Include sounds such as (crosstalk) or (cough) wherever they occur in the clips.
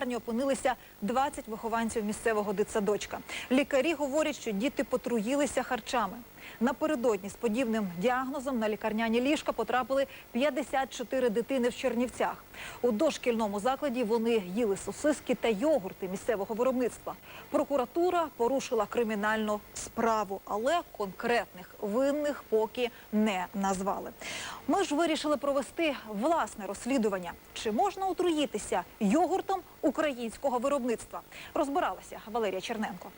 лікарні опинилися 20 вихованців місцевого дитсадочка. Лікарі говорять, що діти потруїлися харчами. Напередодні з подібним діагнозом на лікарняні ліжка потрапили 54 дитини в Чернівцях. У дошкільному закладі вони їли сосиски та йогурти місцевого виробництва. Прокуратура порушила кримінальну справу, але конкретних винних поки не назвали. Ми ж вирішили провести власне розслідування. Чи можна отруїтися йогуртом українського виробництва? Розбиралася Валерія Черненко.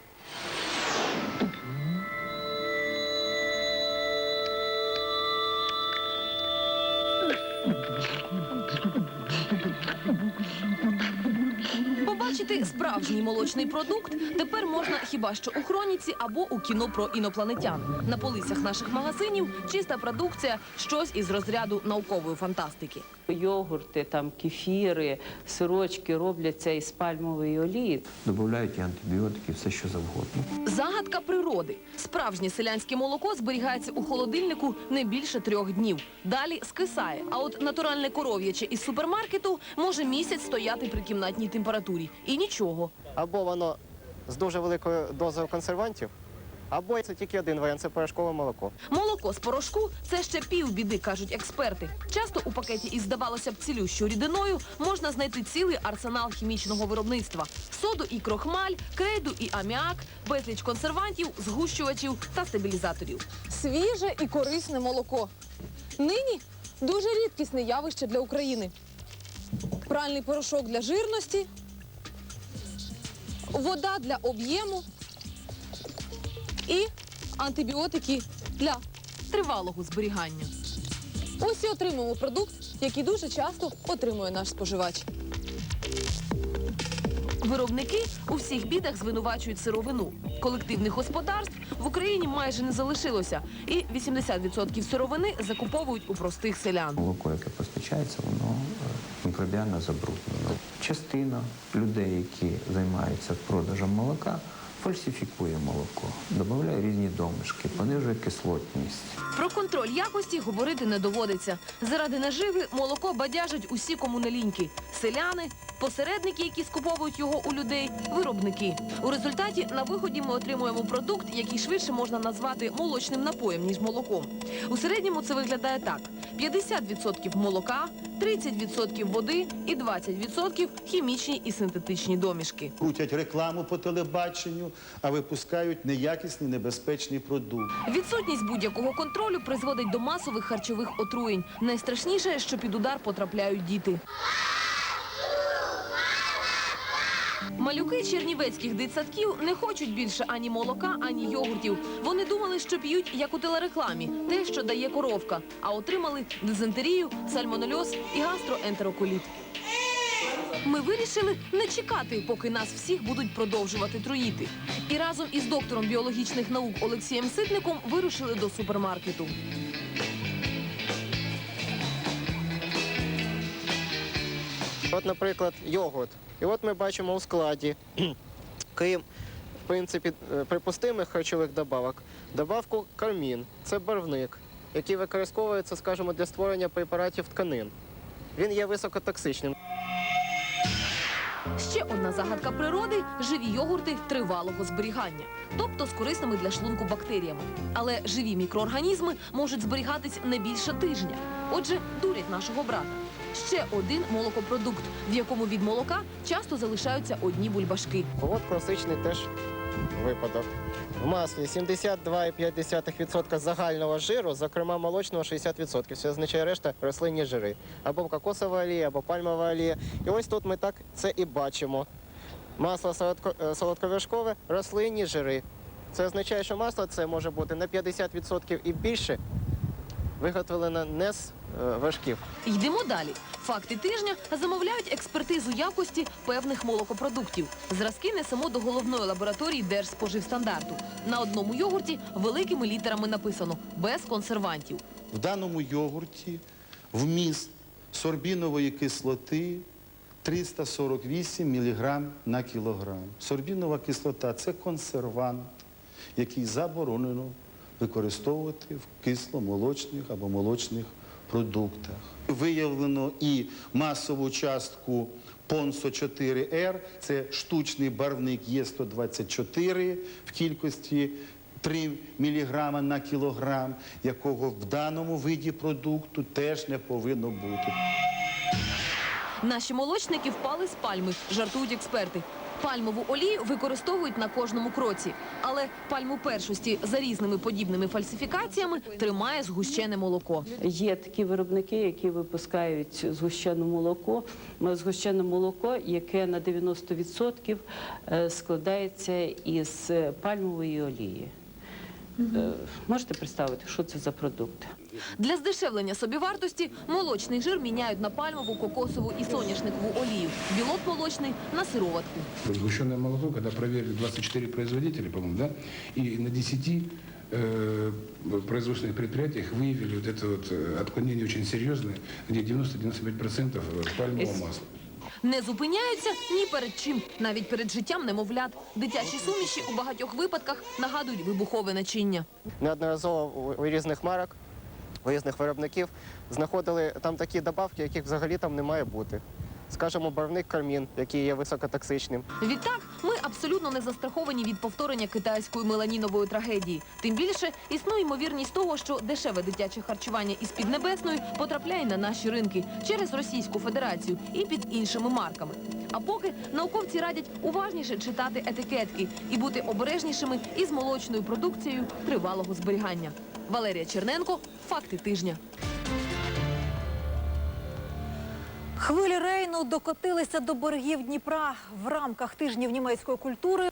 Побачити справжній молочний продукт тепер можна хіба що у хроніці або у кіно про інопланетян. На полицях наших магазинів чиста продукція, щось із розряду наукової фантастики. Йогурти, там кефіри, сирочки робляться із пальмової олії. Додають і антибіотики, все що завгодно. Загадка природи. Справжнє селянське молоко зберігається у холодильнику не більше трьох днів. Далі скисає. А от натуральне коров'яче із супермаркету може місяць стояти при кімнатній температурі. І нічого. Або воно з дуже великою дозою консервантів, або це тільки один варіант це порошкове молоко. Молоко з порошку це ще півбіди, кажуть експерти. Часто у пакеті із здавалося б цілющою рідиною можна знайти цілий арсенал хімічного виробництва: соду і крохмаль, крейду і аміак, безліч консервантів, згущувачів та стабілізаторів. свіже і корисне молоко. Нині дуже рідкісне явище для України. Пральний порошок для жирності, вода для об'єму і антибіотики для. Тривалого зберігання. Ось і отримуємо продукт, який дуже часто отримує наш споживач. Виробники у всіх бідах звинувачують сировину. Колективних господарств в Україні майже не залишилося, і 80% сировини закуповують у простих селян. Молоко, яке постачається, воно е, мікробіально забруднено. Частина людей, які займаються продажем молока, фальсифікує молоко, додає різні домішки, понижує кислотність. Про контроль якості говорити не доводиться. Заради наживи молоко бадяжать усі комуналіньки – селяни, посередники, які скуповують його у людей, виробники. У результаті на виході ми отримуємо продукт, який швидше можна назвати молочним напоєм, ніж молоком. У середньому це виглядає так: 50% молока, 30% води і 20% хімічні і синтетичні домішки. крутять рекламу по телебаченню, а випускають неякісні небезпечні продукти. Відсутність будь-якого контролю призводить до масових харчових отруєнь. Найстрашніше, що під удар потрапляють діти. Малюки чернівецьких дитсадків не хочуть більше ані молока, ані йогуртів. Вони думали, що п'ють, як у телерекламі, те, що дає коровка, а отримали дизентерію, сальмонельоз і гастроентероколіт. Ми вирішили не чекати, поки нас всіх будуть продовжувати труїти. І разом із доктором біологічних наук Олексієм Ситником вирушили до супермаркету. От, наприклад, йогурт. І от ми бачимо у складі, (clears throat) крім в принципі е, припустимих харчових добавок, добавку кармін. Це барвник, який використовується, скажімо, для створення препаратів тканин. Він є високотоксичним. Ще одна загадка природи живі йогурти тривалого зберігання, тобто з корисними для шлунку бактеріями. Але живі мікроорганізми можуть зберігатись не більше тижня. Отже, дурять нашого брата. Ще один молокопродукт, в якому від молока часто залишаються одні бульбашки. От класичний теж випадок. В маслі 72,5% загального жиру, зокрема молочного 60%. Це означає решта рослинні жири. Або кокосова олія, або пальмова олія. І ось тут ми так це і бачимо. Масло солодко- е, рослинні жири. Це означає, що масло це може бути на 50% і більше виготовлено не з е, вершків. Йдемо далі. Факти тижня замовляють експертизу якості певних молокопродуктів. Зразки несемо до головної лабораторії Держспоживстандарту. На одному йогурті великими літерами написано без консервантів. В даному йогурті вміст сорбінової кислоти 348 мг на кілограм. Сорбінова кислота це консервант, який заборонено використовувати в кисломолочних або молочних продуктах. Виявлено і масову частку Понсо 4Р це штучний барвник Є124 в кількості 3 мг на кілограм, якого в даному виді продукту теж не повинно бути. Наші молочники впали з пальми, жартують експерти. Пальмову олію використовують на кожному кроці, але пальму першості за різними подібними фальсифікаціями тримає згущене молоко. Є такі виробники, які випускають згущене молоко, згущене молоко, яке на 90% е, складається із е, пальмової олії. Е, Можете представити, що це за продукт? Для здешевлення собівартості молочний жир міняють на пальмову, кокосову і соняшникову олію, білок молочний на сироватку. Сгущенное молоко, когда проверили 24 производителя, по-моему, да, и на 10 э, производственных предприятиях выявили вот это вот э, отклонение очень серьезное, где 90-95% пальмового Ис- масла. Не зупиняються ні перед чим, навіть перед життям немовлят. Дитячі суміші у багатьох випадках нагадують вибухове начиння. Неодноразово у- у різних марок, у різних виробників знаходили там такі добавки, яких взагалі там не має бути. Скажімо, барвник кармін, який є високотоксичним. Відтак, ми абсолютно не застраховані від повторення китайської меланінової трагедії. Тим більше існує ймовірність того, що дешеве дитяче харчування із Піднебесної потрапляє на наші ринки через Російську Федерацію і під іншими марками. А поки науковці радять уважніше читати етикетки і бути обережнішими із молочною продукцією тривалого зберігання. Валерія Черненко, факти тижня. Хвилі Рейну докотилися до берегів Дніпра в рамках тижнів німецької культури.